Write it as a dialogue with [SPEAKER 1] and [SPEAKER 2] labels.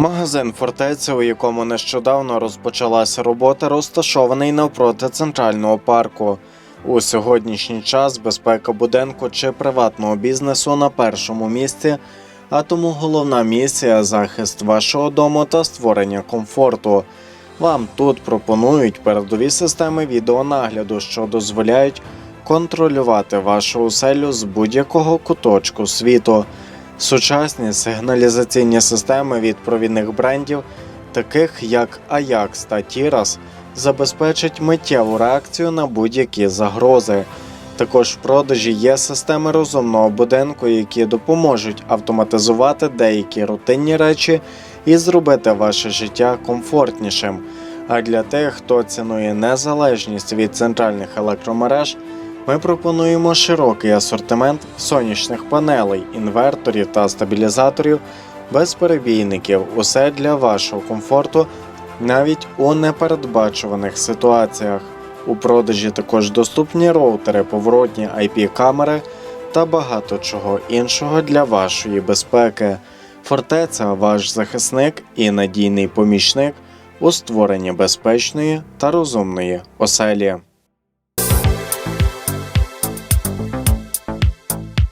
[SPEAKER 1] Магазин фортеця, у якому нещодавно розпочалася робота, розташований навпроти центрального парку. У сьогоднішній час безпека будинку чи приватного бізнесу на першому місці, а тому головна місія захист вашого дому та створення комфорту. Вам тут пропонують передові системи відеонагляду, що дозволяють контролювати вашу оселю з будь-якого куточку світу. Сучасні сигналізаційні системи від провідних брендів, таких як Ajax та Tiras, забезпечать миттєву реакцію на будь-які загрози. Також в продажі є системи розумного будинку, які допоможуть автоматизувати деякі рутинні речі і зробити ваше життя комфортнішим. А для тих, хто цінує незалежність від центральних електромереж, ми пропонуємо широкий асортимент сонячних панелей, інверторів та стабілізаторів без перебійників. Усе для вашого комфорту навіть у непередбачуваних ситуаціях. У продажі також доступні роутери, поворотні IP-камери та багато чого іншого для вашої безпеки. Фортеця ваш захисник і надійний помічник у створенні безпечної та розумної оселі.